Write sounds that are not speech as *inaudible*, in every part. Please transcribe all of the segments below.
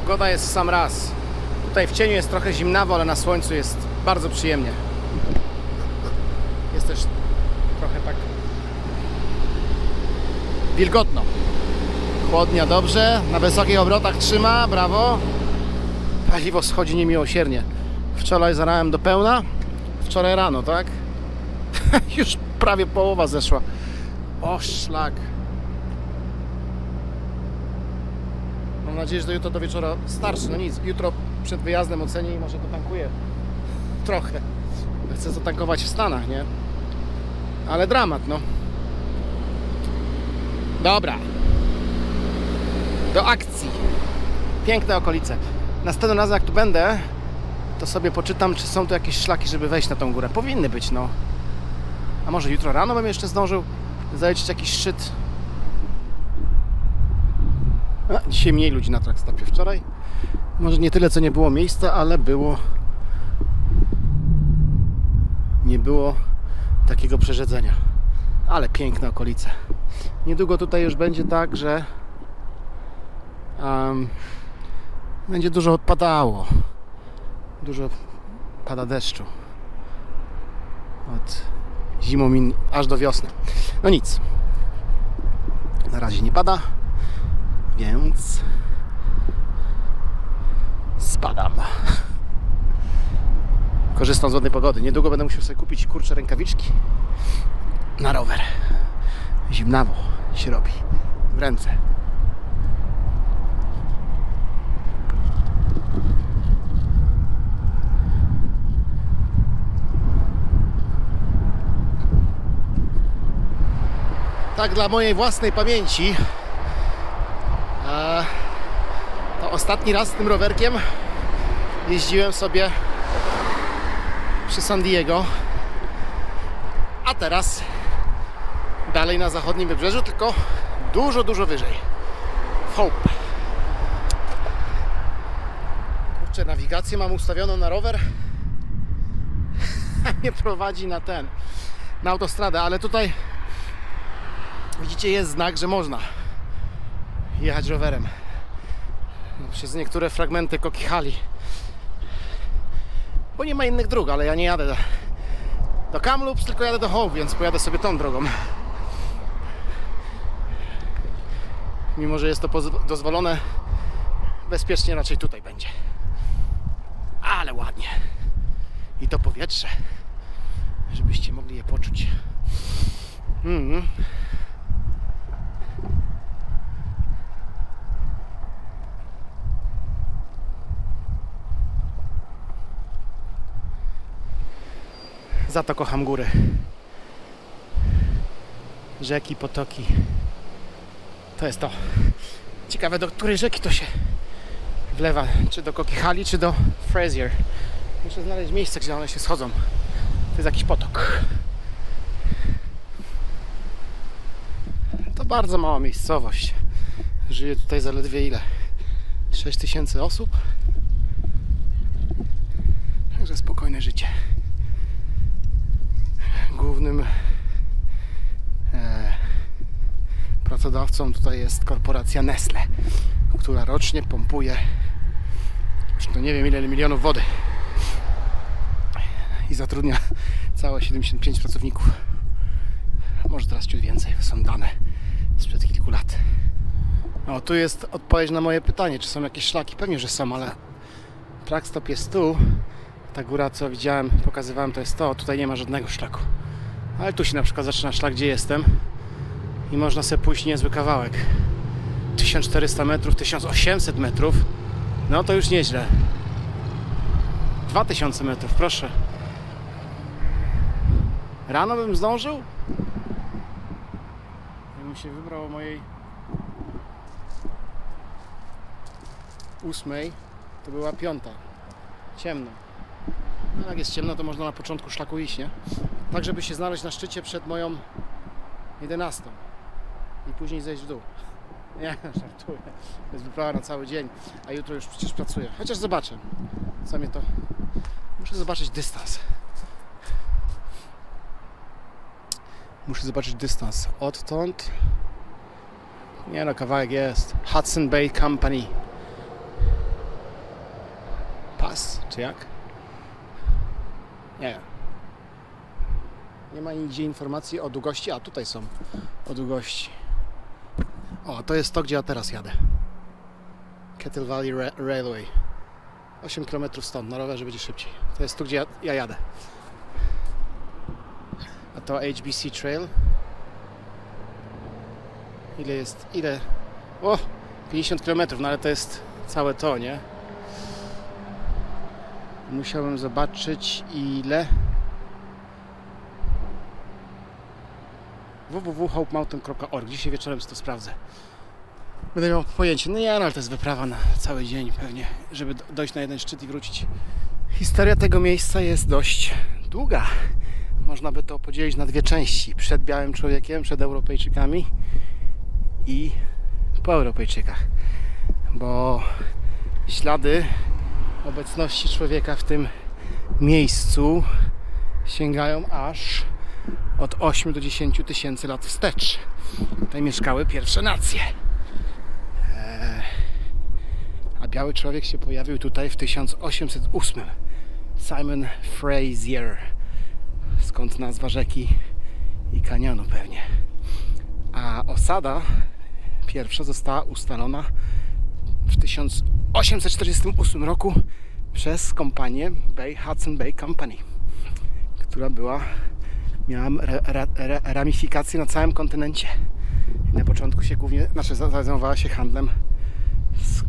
Pogoda jest w sam raz. Tutaj w cieniu jest trochę zimnawo, ale na słońcu jest bardzo przyjemnie. Jest też trochę tak wilgotno. Chłodnia dobrze, na wysokich obrotach trzyma, brawo. Paliwo schodzi niemiłosiernie. Wczoraj zarałem do pełna, wczoraj rano, tak? *laughs* Już prawie połowa zeszła. O szlak. Mam nadzieję, że do jutra do wieczora starczy. No nic, jutro przed wyjazdem ocenię i może dotankuję trochę. Chcę zatankować w Stanach, nie? Ale dramat, no. Dobra. Do akcji. Piękne okolice. Następnym razem jak tu będę, to sobie poczytam, czy są tu jakieś szlaki, żeby wejść na tą górę. Powinny być, no. A może jutro rano bym jeszcze zdążył zaliczyć jakiś szczyt. A, dzisiaj mniej ludzi na trackstopie. Wczoraj może nie tyle, co nie było miejsca, ale było nie było takiego przerzedzenia. Ale piękne okolice. Niedługo tutaj już będzie tak, że em, będzie dużo padało. Dużo pada deszczu. Od zimą aż do wiosny. No nic. Na razie nie pada, więc spadam. Korzystam z ładnej pogody. Niedługo będę musiał sobie kupić kurcze rękawiczki na rower. Zimnawo się robi w ręce. Tak dla mojej własnej pamięci. E, to ostatni raz z tym rowerkiem jeździłem sobie przy San Diego. A teraz dalej na zachodnim wybrzeżu, tylko dużo, dużo wyżej. W Hope. Kurczę, nawigację mam ustawioną na rower. *laughs* A mnie prowadzi na ten, na autostradę, ale tutaj widzicie jest znak, że można jechać rowerem. No, Przez niektóre fragmenty Kokihali. Bo nie ma innych dróg, ale ja nie jadę do, do Kamloops, tylko jadę do Hope, więc pojadę sobie tą drogą. Mimo, że jest to dozwolone, bezpiecznie raczej tutaj będzie. Ale ładnie. I to powietrze, żebyście mogli je poczuć. Mhm. Za to kocham góry. Rzeki, potoki. To jest to. Ciekawe, do której rzeki to się wlewa. Czy do Kokihali, czy do Frazier. Muszę znaleźć miejsce, gdzie one się schodzą. To jest jakiś potok. To bardzo mała miejscowość. Żyje tutaj zaledwie ile? 6 tysięcy osób. Także spokojne życie głównym e, pracodawcą tutaj jest korporacja Nestle, która rocznie pompuje to nie wiem ile milionów wody i zatrudnia całe 75 pracowników. Może teraz ciut więcej, są dane sprzed kilku lat. O, tu jest odpowiedź na moje pytanie, czy są jakieś szlaki. Pewnie, że są, ale trackstop jest tu. Ta góra, co widziałem, pokazywałem, to jest to. Tutaj nie ma żadnego szlaku. Ale tu się na przykład zaczyna szlak, gdzie jestem i można sobie pójść niezły kawałek. 1400 metrów, 1800 metrów. No to już nieźle. 2000 metrów, proszę. Rano bym zdążył? Jakbym się wybrał o mojej ósmej, to była piąta. Ciemno. No jak jest ciemno, to można na początku szlaku iść, nie? Tak, żeby się znaleźć na szczycie przed moją 11 i później zejść w dół. *laughs* Nie, żartuję. To jest wyprawa na cały dzień, a jutro już przecież pracuję. Chociaż zobaczę. Co to... Muszę zobaczyć dystans. Muszę zobaczyć dystans. Odtąd... Nie no, kawałek jest. Hudson Bay Company. czy jak? Nie. Nie ma nigdzie informacji o długości, a tutaj są o długości. O, to jest to, gdzie ja teraz jadę. Kettle Valley Ra- Railway. 8 km stąd, na rowerze będzie szybciej. To jest tu, gdzie ja, ja jadę. A to HBC Trail. Ile jest? Ile? O! 50 km, no ale to jest całe to, nie? Musiałem zobaczyć ile. www.hopemountain.org. Dzisiaj wieczorem to sprawdzę. Będę miał pojęcie. No nie, no, ale to jest wyprawa na cały dzień pewnie, żeby do- dojść na jeden szczyt i wrócić. Historia tego miejsca jest dość długa. Można by to podzielić na dwie części. Przed białym człowiekiem, przed Europejczykami i po Europejczykach. Bo ślady obecności człowieka w tym miejscu sięgają aż od 8 do 10 tysięcy lat wstecz. Tutaj mieszkały pierwsze nacje. Eee, A biały człowiek się pojawił tutaj w 1808. Simon Frazier. Skąd nazwa rzeki i kanionu pewnie. A osada pierwsza została ustalona w 1848 roku przez kompanię Bay Hudson Bay Company, która była miała re, re, re, ramifikacje na całym kontynencie. I na początku się głównie, znaczy za- zajmowała się handlem z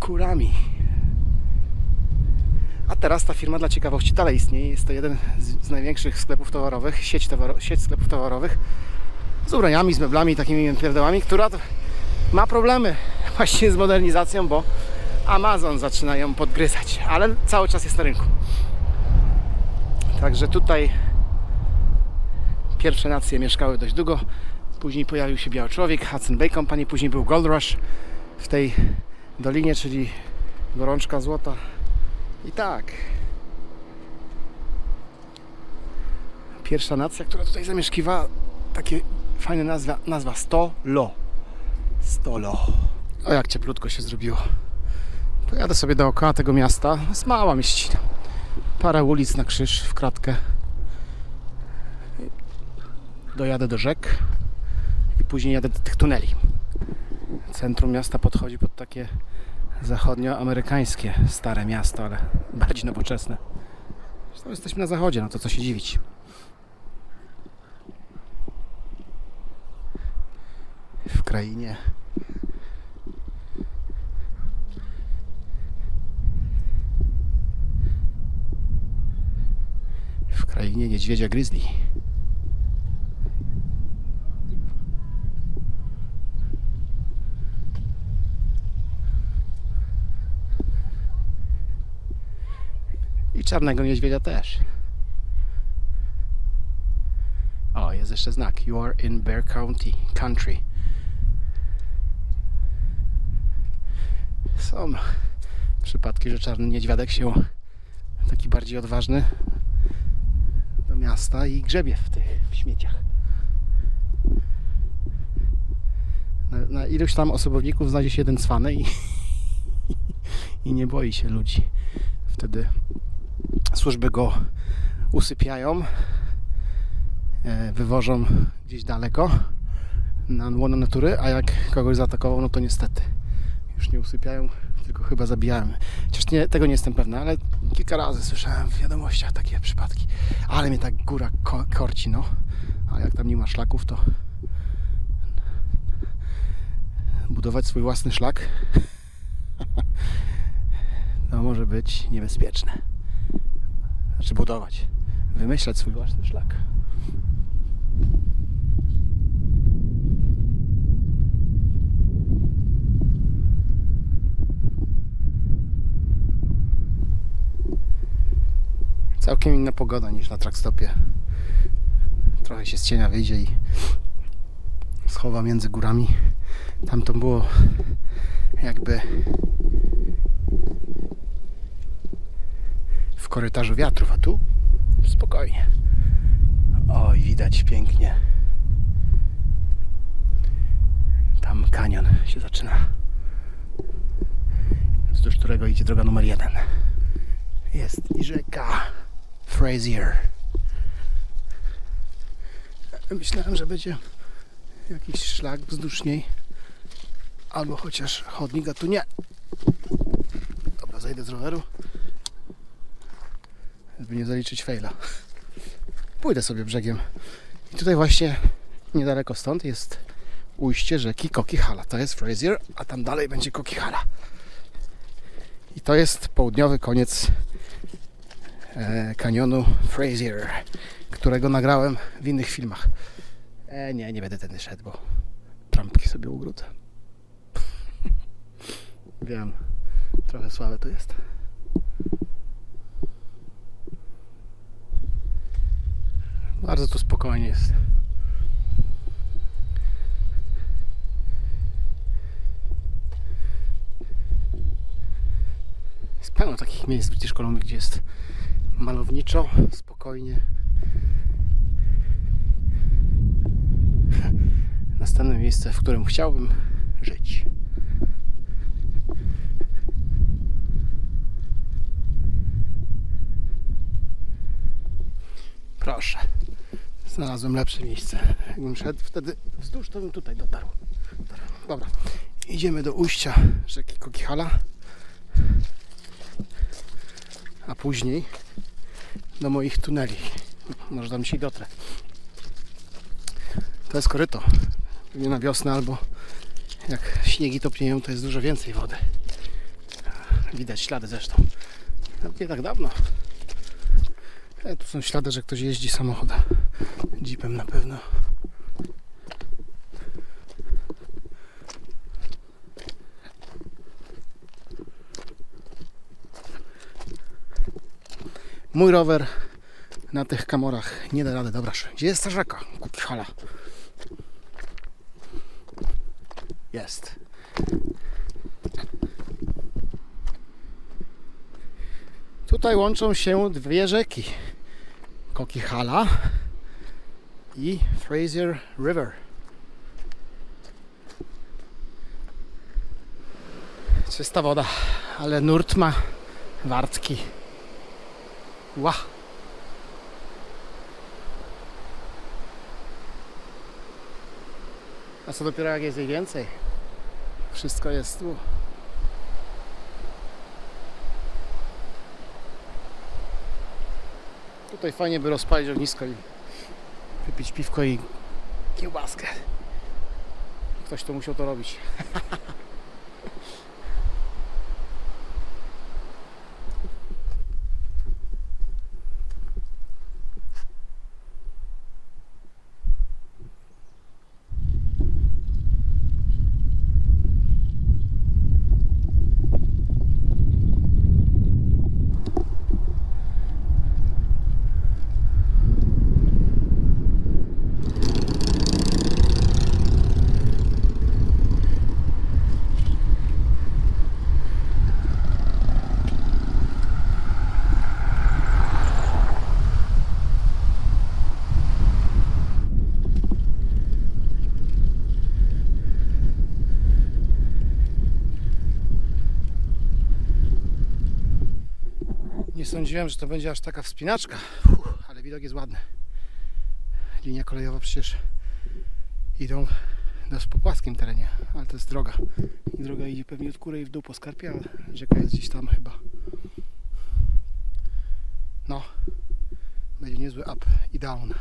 kurami. A teraz ta firma dla ciekawości dalej istnieje. Jest to jeden z, z największych sklepów towarowych, sieć, towaro, sieć sklepów towarowych z ubraniami, z meblami, takimi pierdołami, która ma problemy *laughs* właśnie z modernizacją, bo Amazon zaczyna ją podgryzać, ale cały czas jest na rynku. Także tutaj pierwsze nacje mieszkały dość długo. Później pojawił się Biały Człowiek, Hudson Bay Company, później był Gold Rush w tej dolinie, czyli gorączka złota. I tak. Pierwsza nacja, która tutaj zamieszkiwała, takie fajne nazwa, nazwa Stolo. Stolo. O jak cieplutko się zrobiło. Pojadę sobie dookoła tego miasta. Jest mała mieścina. Parę ulic na krzyż w kratkę. Dojadę do rzek i później jadę do tych tuneli. Centrum miasta podchodzi pod takie zachodnioamerykańskie stare miasto, ale bardziej nowoczesne. Zresztą jesteśmy na zachodzie, no to co się dziwić. W krainie w krainie niedźwiedzia grizzly. I czarnego niedźwiedzia też. O, jest jeszcze znak. You are in Bear County, country. Są przypadki, że czarny niedźwiadek się taki bardziej odważny do miasta i grzebie w tych w śmieciach. Na, na iluś tam osobowników znajdzie się jeden cwany i, *laughs* i nie boi się ludzi. Wtedy służby go usypiają, e, wywożą gdzieś daleko na łono natury, a jak kogoś zaatakował, no to niestety już nie usypiają, tylko chyba zabijają. Chociaż nie, tego nie jestem pewny, ale kilka razy słyszałem w wiadomościach takie przypadki. Ale mnie tak góra ko- korci, no. A jak tam nie ma szlaków, to budować swój własny szlak *laughs* to może być niebezpieczne. Znaczy budować. Wymyślać swój własny szlak. Całkiem inna pogoda niż na trackstopie. Trochę się z cienia wyjdzie i schowa między górami. Tam to było jakby w korytarzu wiatrów, a tu spokojnie. Oj, widać pięknie. Tam kanion się zaczyna, wzdłuż którego idzie droga numer jeden. jest i rzeka Frazier. Myślałem, że będzie jakiś szlak wzdłuż niej. Albo chociaż chodnik, a tu nie. Dobra, zejdę z roweru. Żeby nie zaliczyć faila. Pójdę sobie brzegiem. I tutaj właśnie niedaleko stąd jest ujście rzeki Kokihala. To jest Frazier, a tam dalej będzie Kokihala. I to jest południowy koniec e, kanionu Frazier, którego nagrałem w innych filmach. E, nie, nie będę tędy szedł, bo trampki sobie ugródzę. Wiem, trochę słabe to jest. Bardzo tu spokojnie jest. Jest pełno takich miejsc w British Columbia, gdzie jest malowniczo, spokojnie. *laughs* Następne miejsce, w którym chciałbym żyć. Proszę. Znalazłem lepsze miejsce. Jakbym szedł wtedy wzdłuż, to bym tutaj dotarł. Dobra. Idziemy do ujścia rzeki Kokihala. A później do moich tuneli. Może tam dzisiaj dotrę. To jest koryto. Pewnie na wiosnę albo jak śniegi topnieją, to jest dużo więcej wody. Widać ślady zresztą. Nie tak dawno. E, tu są ślady, że ktoś jeździ samochodem. Jeepem na pewno. Mój rower na tych kamorach nie da rady. Dobra, gdzie jest ta rzeka? Kukichala. Jest. Tutaj łączą się dwie rzeki. Kokihala i Fraser River. Czysta woda, ale nurt ma wartki. Ła! A co dopiero jak jest jej więcej? Wszystko jest tu. Tutaj fajnie by rozpalić ognisko i wypić piwko i kiełbaskę. Ktoś to musiał to robić. *laughs* Nie sądziłem, że to będzie aż taka wspinaczka, Uff, ale widok jest ładny. Linia kolejowa przecież idą dość po płaskim terenie, ale to jest droga. I droga idzie pewnie od góry i w dół po skarpie, ale rzeka jest gdzieś tam chyba. No, będzie niezły up i down.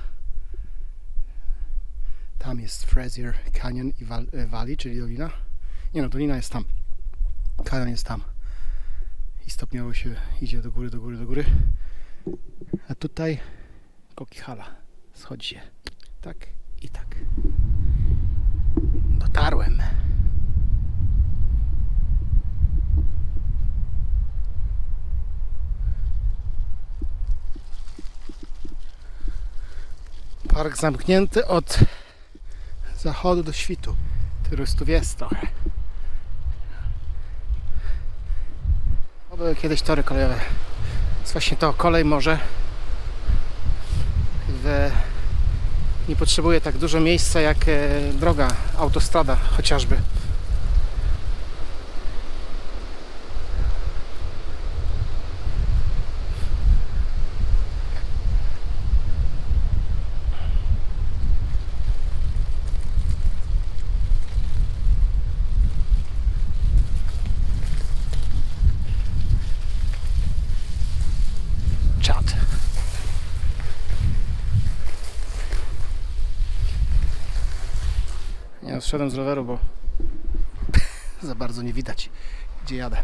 Tam jest Frazier Canyon i Val- e, Valley, czyli dolina. Nie no, dolina jest tam. Canyon jest tam i stopniowo się idzie do góry, do góry, do góry. A tutaj Kokihala. Schodzi się. Tak i tak. Dotarłem. Park zamknięty od zachodu do świtu. Turystów jest trochę. Były kiedyś tory kolejowe. Jest właśnie to kolej może w, nie potrzebuje tak dużo miejsca jak e, droga, autostrada chociażby. Zszedłem z roweru, bo *laughs* za bardzo nie widać, gdzie jadę.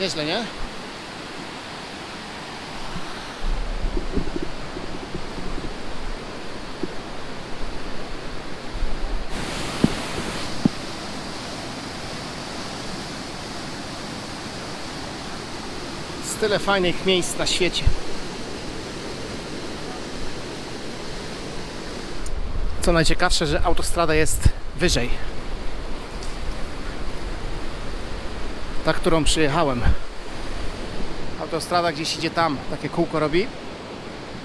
Nieźle, nie? Tyle fajnych miejsc na świecie. Co najciekawsze, że autostrada jest wyżej. Ta, którą przyjechałem. Autostrada gdzieś idzie tam, takie kółko robi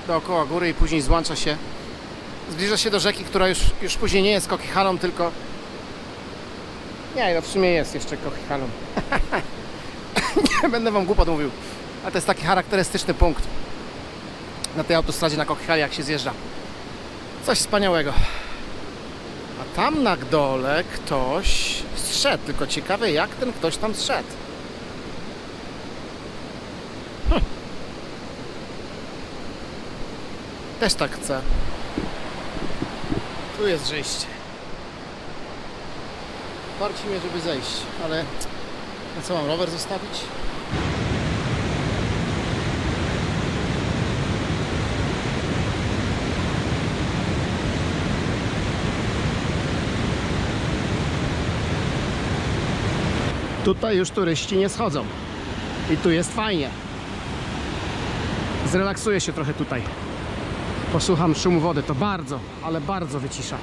dookoła góry i później złącza się. Zbliża się do rzeki, która już, już później nie jest Kokichaną, tylko... Nie, no w sumie jest jeszcze Kokichaną. *laughs* nie będę wam głupot mówił. Ale to jest taki charakterystyczny punkt na tej autostradzie na Kokichali, jak się zjeżdża. Coś wspaniałego. A tam na dole ktoś zszedł, tylko ciekawe jak ten ktoś tam zszedł. Hm. Też tak chcę. Tu jest zejście. Parci mnie, żeby zejść, ale co mam rower zostawić? Tutaj już turyści nie schodzą. I tu jest fajnie. Zrelaksuję się trochę tutaj. Posłucham szumu wody. To bardzo, ale bardzo wycisza.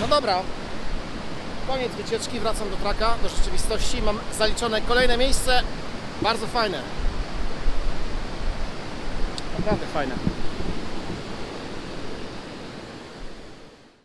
No dobra. Wycieczki, wracam do traka, do rzeczywistości. Mam zaliczone kolejne miejsce. Bardzo fajne. Naprawdę fajne.